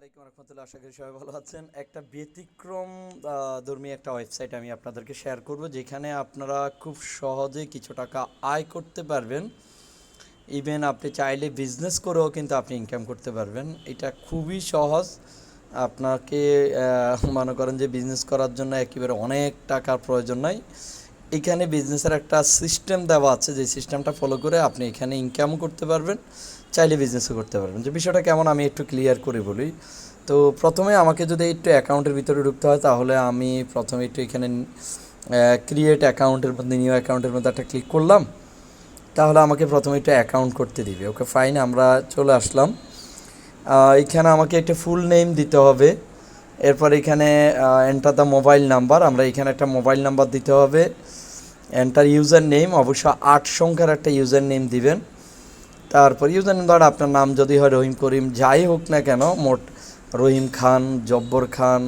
আলাইকুম রহমতুল্লাহ, আশা করি সবাই ভালো আছেন। একটা ব্যতিক্রম ধর্মী একটা ওয়েবসাইট আমি আপনাদেরকে শেয়ার করব, যেখানে আপনারা খুব সহজে কিছু টাকা আয় করতে পারবেন। ইভেন আপনি চাইলে বিজনেস করেও কিন্তু আপনি ইনকাম করতে পারবেন। এটা খুবই সহজ। আপনাকে মনে করেন যে বিজনেস করার জন্য একেবারে অনেক টাকার প্রয়োজন নাই। এখানে বিজনেসের একটা সিস্টেম দেওয়া আছে, যে সিস্টেমটা ফলো করে আপনি এখানে ইনকামও করতে পারবেন, চাইলে বিজনেসও করতে পারবেন। যে বিষয়টা কেমন আমি একটু ক্লিয়ার করে বলি। তো প্রথমে আমাকে যদি একটু অ্যাকাউন্টের ভিতরে ঢুকতে হয়, তাহলে আমি প্রথমে একটু এখানে ক্রিয়েট অ্যাকাউন্টের মধ্যে নিউ অ্যাকাউন্টের মধ্যে একটা ক্লিক করলাম। তাহলে আমাকে প্রথমে একটা অ্যাকাউন্ট করতে দিবে। ওকে ফাইন আমরা চলে আসলাম। এখানে আমাকে একটা ফুল নেম দিতে হবে। এরপর এখানে এন্টার দ্য মোবাইল নাম্বার আমরা এখানে একটা মোবাইল নাম্বার দিতে হবে। এন্টার ইউজার নেম অবশ্য আট সংখ্যার একটা ইউজার নেম দিবেন। তারপর ইউজার নেম ধর আপনার নাম যদি হয় রহিম করিম, যাই হোক না কেন, মোট রহিম খান, জব্বর খান,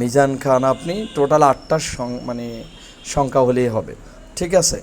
মিজান খান, আপনি টোটাল আটটা মানে সংখ্যা হলেই হবে। ঠিক আছে?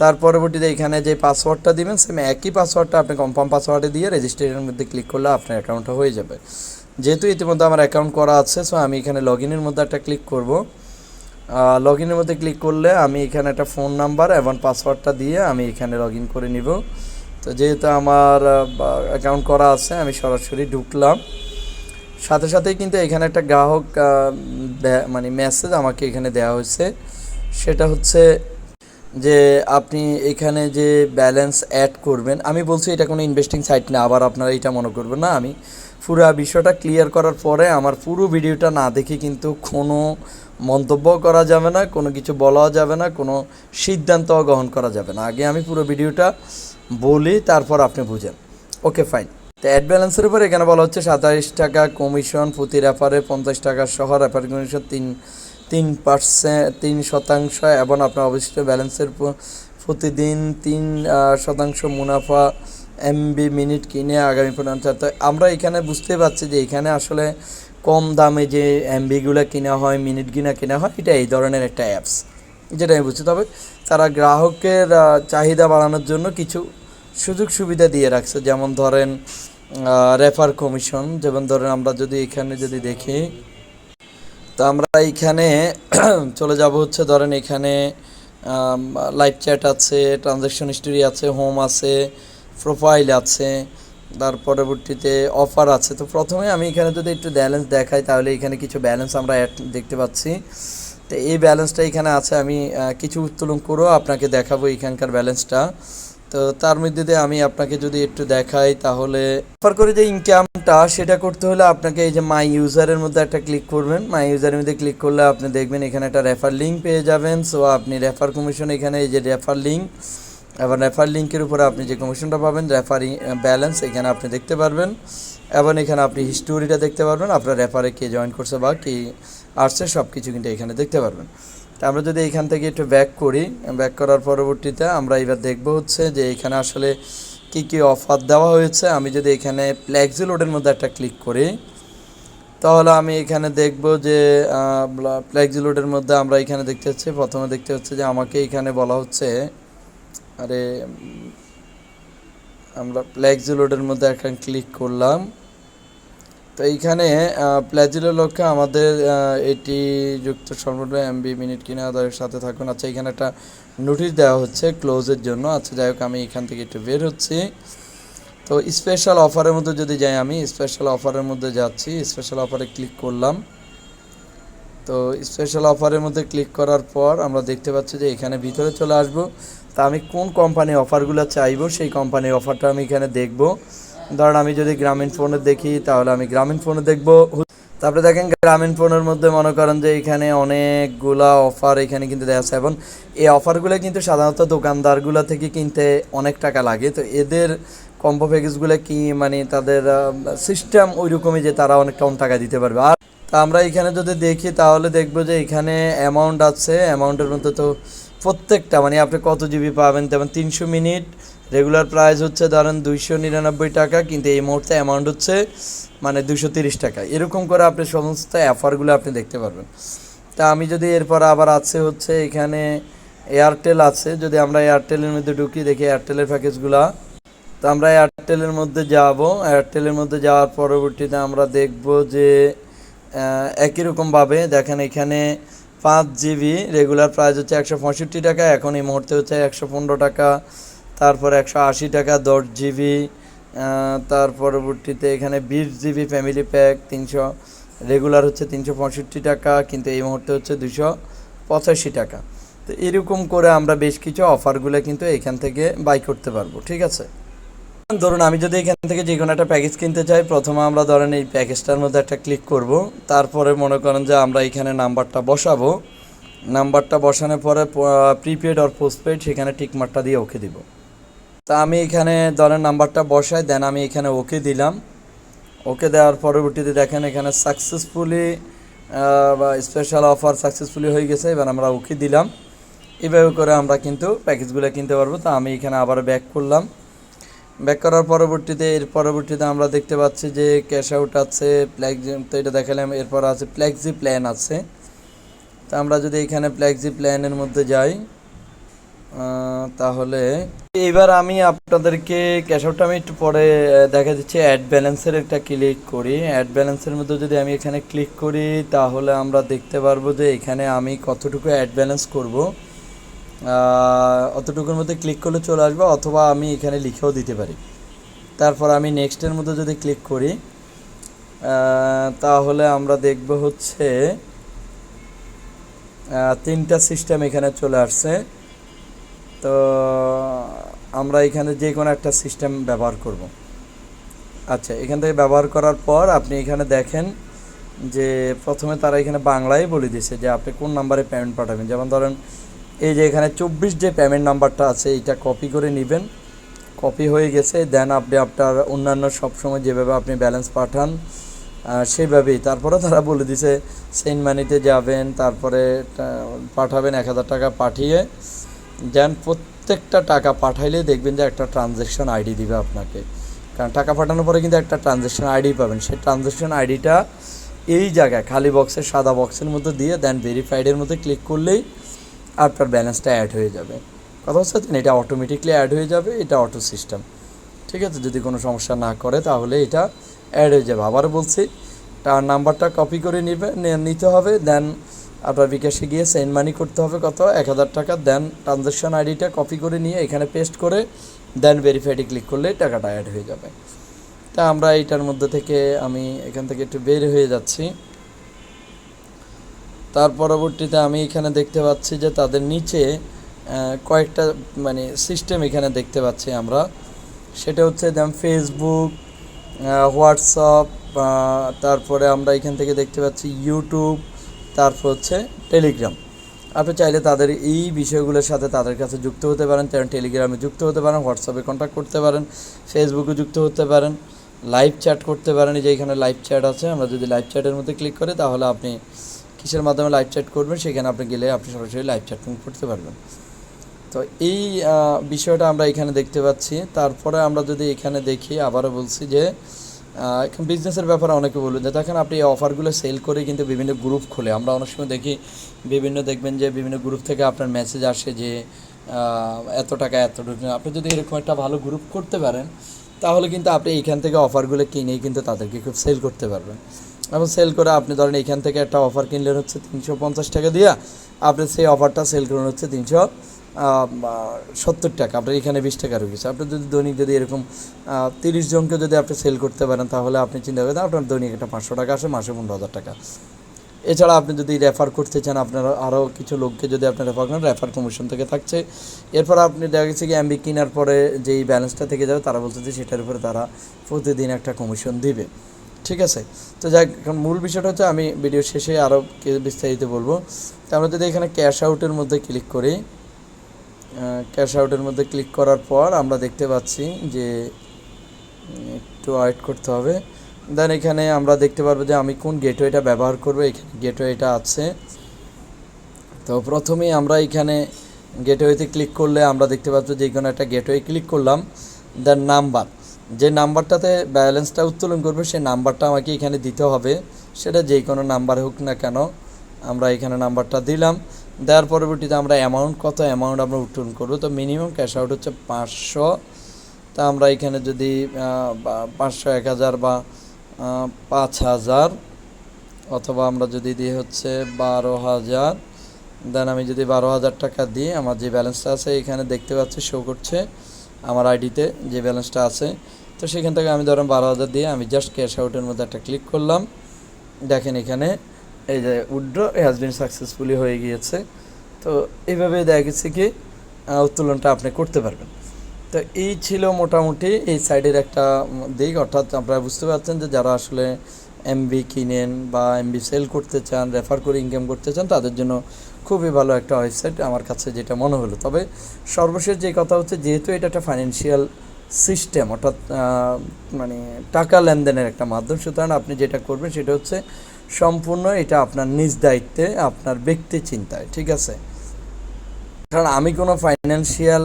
তার পরবর্তীতে এখানে যে পাসওয়ার্ডটা দিবেন সেম একই পাসওয়ার্ডটা আপনি কনফার্ম পাসওয়ার্ডে দিয়ে রেজিস্ট্রেশনের মধ্যে ক্লিক করলে আপনার অ্যাকাউন্টটা হয়ে যাবে। যেহেতু ইতিমধ্যে আমার অ্যাকাউন্ট করা আছে সো আমি এখানে লগ ইনের মধ্যে একটা ক্লিক করব। লগ ইনের মধ্যে ক্লিক করলে আমি এখানে একটা ফোন নাম্বার এবং পাসওয়ার্ডটা দিয়ে আমি এখানে লগ ইন করে নিব। তো যেহেতু আমার অ্যাকাউন্ট করা আছে, আমি সরাসরি ঢুকলাম। সাথে সাথেই কিন্তু এখানে একটা গ্রাহক মানে মেসেজ আমাকে এখানে দেওয়া হয়েছে। সেটা হচ্ছে যে আপনি এখানে যে ব্যালেন্স অ্যাড করবেন, আমি বলছি এটা কোনো ইনভেস্টিং সাইট না, আবার আপনারা এটা মনে করবেন না আমি। পুরো বিষয়টা ক্লিয়ার করার পরে আমার পুরো ভিডিওটা না দেখে কিন্তু কোনো মন্তব্য করা যাবে না, কোনো কিছু বলা যাবে না, কোনো সিদ্ধান্ত গ্রহণ করা যাবে না। আগে আমি পুরো ভিডিওটা বলি, তারপর আপনি বুঝেন। ওকে ফাইন তো অ্যাড ব্যালেন্সের উপর এখানে বলা হচ্ছে সাতাইশ টাকা কমিশন প্রতি রেফারে পঞ্চাশ টাকা সহ রেফার কমিশন তিন তিন পার্সেন্ট তিন শতাংশ এবং আপনার অবশিষ্ট ব্যালেন্সের প্রতিদিন তিন শতাংশ মুনাফা এমবি মিনিট কিনে আগামী পর্যন্ত তো আমরা এখানে বুঝতে পারছি যে এখানে আসলে কম দামে যে এমবিগুলো কিনা হয় মিনিট কিনা কেনা হয়, এটা এই ধরনের একটা অ্যাপস। যেটা আমি বুঝছি। তবে তারা গ্রাহকের চাহিদা বাড়ানোর জন্য কিছু সুযোগ সুবিধা দিয়ে রাখছে। যেমন ধরেন রেফার কমিশন। যেমন ধরেন আমরা যদি এখানে যদি দেখি, তো আমরা এইখানে চলে যাব হচ্ছে ধরেন এখানে লাইভ চ্যাট আছে ট্রানজ্যাকশন হিস্টোরি আছে হোম আছে প্রোফাইল আছে, তার পরবর্তীতে অফার আছে। তো প্রথমে আমি এখানে যদি একটু ব্যালেন্স দেখাই, তাহলে এখানে কিছু ব্যালেন্স আমরা add দেখতে পাচ্ছি। তো এই ব্যালেন্সটা এখানে আছে, আমি কিছু উত্তোলন করেও আপনাকে দেখাবো এখানকার ব্যালেন্সটা তো তার মধ্যে দিয়ে আমি আপনাকে যদি একটু দেখাই, তাহলে অফার করে যে ইনকামটা সেটা করতে হলে আপনাকে এই যে মাই ইউজারের মধ্যে একটা ক্লিক করবেন। মাই ইউজারের মধ্যে ক্লিক করলে আপনি দেখবেন এখানে একটা রেফার লিঙ্ক পেয়ে যাবেন। সো আপনি রেফার কমিশন এখানে এই যে রেফার লিঙ্ক এবং রেফার লিঙ্কের উপরে আপনি যে কমিশনটা পাবেন রেফার ব্যালেন্স এখানে আপনি দেখতে পারবেন। এবং এখানে আপনি হিস্টোরিটা দেখতে পারবেন। আপনার রেফারে কে জয়েন করছে বা কি আসছে সব কিছু কিন্তু এখানে দেখতে পারবেন। তা আমরা যদি এখান থেকে একটু ব্যাক করি ব্যাক করার পরবর্তীতে আমরা এবার দেখব হচ্ছে যে এখানে আসলে কি কি অফার দেওয়া হয়েছে। আমি যদি এখানে প্লেক্সি লোডের মধ্যে একটা ক্লিক করি, তাহলে আমি এখানে দেখব যে প্লেক্সি লোডের মধ্যে আমরা এখানে দেখতে হচ্ছে, প্রথমে দেখতে হচ্ছে যে আমাকে এখানে বলা হচ্ছে আরে, আমরা প্লেক্সি লোডের মধ্যে একটা ক্লিক করলাম। তো এইখানে প্লাজিলের লক্ষ্যে আমাদের এটি যুক্ত সর্বনিম্ন এমবি মিনিট কিনে আদায়ের সাথে থাকুন। আচ্ছা এখানে একটা নোটিশ দেওয়া হচ্ছে ক্লোজের জন্য। আচ্ছা যাই হোক, আমি এখান থেকে একটু বের হচ্ছি। তো স্পেশাল অফারের মধ্যে যদি যাই আমি স্পেশাল অফারের মধ্যে যাচ্ছি স্পেশাল অফারে ক্লিক করলাম। তো স্পেশাল অফারের মধ্যে ক্লিক করার পর আমরা দেখতে পাচ্ছি যে এখানে ভিতরে চলে আসব। তা আমি কোন কোম্পানির অফারগুলো চাইব, সেই কোম্পানির অফারটা আমি এখানে দেখব। ধরেন আমি যদি গ্রামীণ ফোনে দেখি, তাহলে আমি গ্রামীণ ফোনে দেখব। তারপরে দেখেন গ্রামীণ ফোনের মধ্যে মনে করেন যে এখানে অনেকগুলা অফার এখানে কিন্তু দেওয়া আছে। এবং এই অফারগুলো কিন্তু সাধারণত দোকানদারগুলো থেকে কিনতে অনেক টাকা লাগে। তো এদের কম্বো প্যাকেজগুলো কি মানে তাদের সিস্টেম ওই রকমই যে তারা অনেক কম টাকা দিতে পারবে। আর তা আমরা এখানে যদি দেখি, তাহলে দেখব যে এখানে অ্যামাউন্ট আছে। অ্যামাউন্টের মধ্যে তো প্রত্যেকটা মানে আপনি কত জিবি পাবেন? তেমন তিনশো মিনিট। রেগুলার প্রাইস হচ্ছে ধরেন দুইশো নিরানব্বই টাকা, কিন্তু এই মুহূর্তে অ্যামাউন্ট হচ্ছে মানে দুশো তিরিশ টাকা। এরকম করে আপনি সমস্ত অ্যাফারগুলো আপনি দেখতে পারবেন। তা আমি যদি এরপর আবার আছে হচ্ছে এখানে এয়ারটেল আছে। যদি আমরা এয়ারটেলের মধ্যে ঢুকি, দেখি এয়ারটেলের প্যাকেজগুলা তো আমরা এয়ারটেলের মধ্যে যাব। এয়ারটেলের মধ্যে যাওয়ার পরবর্তীতে আমরা দেখব যে একই রকমভাবে দেখেন এখানে পাঁচ জিবি রেগুলার প্রাইস হচ্ছে একশো পঁয়ষট্টি টাকা, এখন এই মুহূর্তে হচ্ছে একশো পনেরো টাকা, তারপর একশো আশি টাকা, দশ জিবি তার পরবর্তীতে এখানে বিশ জিবি ফ্যামিলি প্যাক তিনশো রেগুলার হচ্ছে তিনশো পঁয়ষট্টি টাকা, কিন্তু এই মুহূর্তে হচ্ছে দুশো পঁচাশি টাকা। তো এরকম করে আমরা বেশ কিছু অফারগুলো কিন্তু এখান থেকে বাই করতে পারব, ঠিক আছে? ধরুন, আমি যদি এখান থেকে যে কোনো একটা প্যাকেজ কিনতে চাই, প্রথমে আমরা ধরেন এই প্যাকেজটার মধ্যে একটা ক্লিক করব। তারপরে মনে করেন যে আমরা এখানে নাম্বারটা বসাবো। নাম্বারটা বসানোর পরে প্রিপেড আর পোস্টপেড সেখানে টিকমার্কটা দিয়ে ওকে দিব। তা আমি এখানে ধরেন নাম্বারটা বসাই দেন আমি এখানে ওকে দিলাম। ওকে দেওয়ার পরবর্তীতে দেখেন এখানে সাকসেসফুলি বা স্পেশাল অফার সাকসেসফুলি হয়ে গেছে, এবার আমরা ওকে দিলাম। এভাবে করে আমরা কিন্তু প্যাকেজগুলো কিনতে পারব। তা আমি এখানে আবার ব্যাক করলাম। ব্যাক করার পরবর্তীতে, এর পরবর্তীতে আমরা দেখতে পাচ্ছি যে ক্যাশ আউট আছে প্ল্যাক্সি তো এটা দেখালাম, এরপর আছে প্ল্যাক্সি প্ল্যান আছে। তা আমরা যদি এখানে প্ল্যাক্সি প্ল্যানের মধ্যে যাই তাহলে এবার আমি আপনাদেরকে ক্যাশ আউটটা আমি একটু পরে দেখা দিচ্ছি অ্যাড ব্যালেন্সের একটা ক্লিক করি। অ্যাড ব্যালেন্সের মধ্যে যদি আমি এখানে ক্লিক করি, তাহলে আমরা দেখতে পারব যে এখানে আমি কতটুকু অ্যাড ব্যালেন্স করব। অতটুকুর মধ্যে ক্লিক করলে চলে আসবে, অথবা আমি এখানে লিখেও দিতে পারি। তারপর আমি নেক্সটের মধ্যে যদি ক্লিক করি তাহলে আমরা দেখব হচ্ছে তিনটা সিস্টেম এখানে চলে আসছে। তো আমরা এখানে যে কোনো একটা সিস্টেম ব্যবহার করব। আচ্ছা এখান থেকে ব্যবহার করার পর আপনি এখানে দেখেন যে প্রথমে তারা এখানে বাংলায় বলে দিয়েছে যে আপনি কোন নাম্বারে পেমেন্ট পাঠাবেন। যেমন ধরেন এই যে এখানে চব্বিশ যে পেমেন্ট নাম্বারটা আছে এটা কপি করে নেবেন। কপি হয়ে গেছে দেন আপনি আপনার অন্যান্য সবসময় যেভাবে আপনি ব্যালেন্স পাঠান আহ, সেইভাবেই তারপরে তারা বলে দিছে সেন্ট মানিতে যাবেন তারপরে পাঠাবেন এক হাজার টাকা পাঠিয়ে। দেন প্রত্যেকটা টাকা পাঠাইলে দেখবেন যে একটা ট্রানজ্যাকশন আইডি দিবে আপনাকে। কারণ টাকা পাঠানোর পরে কিন্তু একটা ট্রানজ্যাকশন আইডি পাবেন। সেই ট্রানজ্যাকশন আইডিটা এই জায়গায় খালি বক্সের সাদা বক্সের মধ্যে দিয়ে দেন ভেরিফাইডের মধ্যে ক্লিক করলেই আপনার ব্যালেন্সটা অ্যাড হয়ে যাবে। কথা হচ্ছে এটা অটোমেটিকলি অ্যাড হয়ে যাবে, এটা অটো সিস্টেম ঠিক আছে, যদি কোনো সমস্যা না করে তাহলে এটা অ্যাড হয়ে যাবে। আবার বলছি, তার নাম্বারটা কপি করে নিবে নিতে হবে দেন আপনার বিকাশে গিয়ে সেন্ড মানি করতে হবে কত? এক হাজার টাকা দেন ট্রানজ্যাকশন আইডিটা কপি করে নিয়ে এখানে পেস্ট করে দেন ভেরিফাইডে ক্লিক করলে টাকাটা অ্যাড হয়ে যাবে। তা আমরা এইটার মধ্যে থেকে আমি এখান থেকে একটু বের হয়ে যাচ্ছি। তার পরবর্তীতে আমি এখানে দেখতে পাচ্ছি যে তাদের নিচে কয়েকটা মানে সিস্টেম এখানে দেখতে পাচ্ছি আমরা। সেটা হচ্ছে যেমন ফেসবুক হোয়াটসঅ্যাপ তারপরে আমরা এখান থেকে দেখতে পাচ্ছি ইউটিউব তারপর হচ্ছে টেলিগ্রাম আপনি চাইলে তাদের এই বিষয়গুলোর সাথে তাদের কাছে যুক্ত হতে পারেন। তেমন টেলিগ্রামে যুক্ত হতে পারেন হোয়াটসঅ্যাপে কন্ট্যাক্ট করতে পারেন ফেসবুকে যুক্ত হতে পারেন লাইভ চ্যাট করতে পারেন। যে এখানে লাইভ চ্যাট আছে, আমরা যদি লাইভ চ্যাটের মধ্যে ক্লিক করি, তাহলে আপনি কিসের মাধ্যমে লাইভ চ্যাট করবেন, সেখানে আপনি গেলে আপনি সরাসরি লাইভ চ্যাট করতে পারবেন। তো এই বিষয়টা আমরা এখানে দেখতে পাচ্ছি। তারপরে আমরা যদি এখানে দেখি, আবারও বলছি যে এখন বিজনেসের ব্যাপারে অনেকে বলুন যে, দেখেন আপনি এই অফারগুলো সেল করে কিন্তু বিভিন্ন গ্রুপ খোলে। আমরা অনেক সময় দেখি, বিভিন্ন দেখবেন যে, বিভিন্ন গ্রুপ থেকে আপনার মেসেজ আসে যে এত টাকা, এত আপনি যদি এরকম একটা ভালো গ্রুপ করতে পারেন, তাহলে কিন্তু আপনি এখান থেকে অফারগুলো কিনেই কিন্তু তাদেরকে খুব সেল করতে পারবেন। এবং সেল করে আপনি ধরেন এখান থেকে একটা অফার কিনলেন হচ্ছে তিনশো পঞ্চাশ টাকা দিয়া, আপনি সেই অফারটা সেল করুন হচ্ছে তিনশো সত্তর টাকা। আপনার এখানে বিশ টাকা রয়েছে আপনি যদি দৈনিক যদি এরকম তিরিশ জনকে যদি আপনি সেল করতে পারেন, তাহলে আপনি চিন্তা করেন, আপনার দৈনিক একটা পাঁচশো টাকা আসে, মাসে পনেরো হাজার টাকা। এছাড়া আপনি যদি রেফার করতে চান, আপনার আরও কিছু লোককে যদি আপনি রেফার করেন রেফার কমিশন থেকে থাকছে। এরপর আপনি দেখা গেছে কি এমবি কেনার পরে যেই ব্যালেন্সটা থেকে যাবে, তারা বলছে যে সেটার উপরে তারা প্রতিদিন একটা কমিশন দিবে। ঠিক আছে? তো যাই এখন মূল বিষয়টা হচ্ছে আমি ভিডিও শেষে আরও বিস্তারিত বলব। তো আমরা যদি এখানে ক্যাশ আউটের মধ্যে ক্লিক করি ক্যাশ আউটের মধ্যে ক্লিক করার পর আমরা দেখতে পাচ্ছি যে একটু ওয়েট করতে হবে। দেন এখানে আমরা দেখতে পারব যে আমি কোন গেটওয়েটা ব্যবহার করব, এখানে গেটওয়েটা আছে। তো প্রথমে আমরা এখানে গেটওয়েতে ক্লিক করলে আমরা দেখতে পাচ্ছি যে কোনো একটা গেটওয়ে ক্লিক করলাম। দেন নাম্বার যে নাম্বারটাতে ব্যালেন্সটা উত্তোলন করবে, সেই নাম্বারটা আমাকে এখানে দিতে হবে। সেটা যে কোনো নাম্বার হোক না কেন, আমরা এখানে নাম্বারটা দিলাম। দেওয়ার পরবর্তীতে আমরা অ্যামাউন্ট কত অ্যামাউন্ট আমরা উত্তোলন করব? তো মিনিমাম ক্যাশ আউট হচ্ছে পাঁচশো। তা আমরা এখানে যদি পাঁচশো এক হাজার বা পাঁচ হাজার, অথবা আমরা যদি দিই হচ্ছে বারো হাজার, দেন আমি যদি বারো হাজার টাকা দিই, আমার যে ব্যালেন্সটা আছে এখানে দেখতে পাচ্ছি শো করছে, আমার আইডিতে যে ব্যালেন্সটা আছে তো সেখান থেকে আমি ধরেন বারো হাজার দিয়ে আমি জাস্ট ক্যাশ আউটের মধ্যে একটা ক্লিক করলাম। দেখেন এখানে এই যে উইড্রো হ্যাজ বিন সাকসেসফুলি হয়ে গিয়েছে। তো এইভাবে দেখা গেছে কি উত্তোলনটা আপনি করতে পারবেন। তো এই ছিল মোটামুটি এই সাইডের একটা দিক। অর্থাৎ আপনারা বুঝতে পারছেন যে যারা আসলে এমবি কিনেন বা এমবি সেল করতে চান রেফার করে ইনকাম করতে চান, তাদের জন্য খুবই ভালো একটা ওয়েবসাইট আমার কাছে যেটা মনে হলো। তবে সর্বশেষ যে কথা হচ্ছে, যেহেতু এটা একটা ফাইন্যান্সিয়াল সিস্টেম, অর্থাৎ মানে টাকা লেনদেনের একটা মাধ্যম। সুতরাং আপনি যেটা করবেন সেটা হচ্ছে সম্পূর্ণ এটা আপনার নিজ দায়িত্বে, আপনার ব্যক্তি চিন্তায়, ঠিক আছে? কারণ আমি কোনো ফাইন্যান্সিয়াল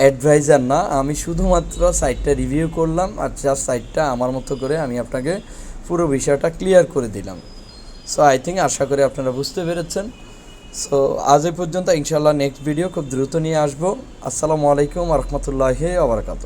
অ্যাডভাইজার না। আমি শুধুমাত্র সাইটটা রিভিউ করলাম আর জাস্ট সাইটটা আমার মতো করে আমি আপনাকে পুরো বিষয়টা ক্লিয়ার করে দিলাম। সো আই থিঙ্ক আশা করি আপনারা বুঝতে পেরেছেন। সো আজ এই পর্যন্ত ইনশাল্লাহ নেক্সট ভিডিও খুব দ্রুত নিয়ে আসব। আসসালামু আলাইকুম রহমতুল্লাহ আবরকাত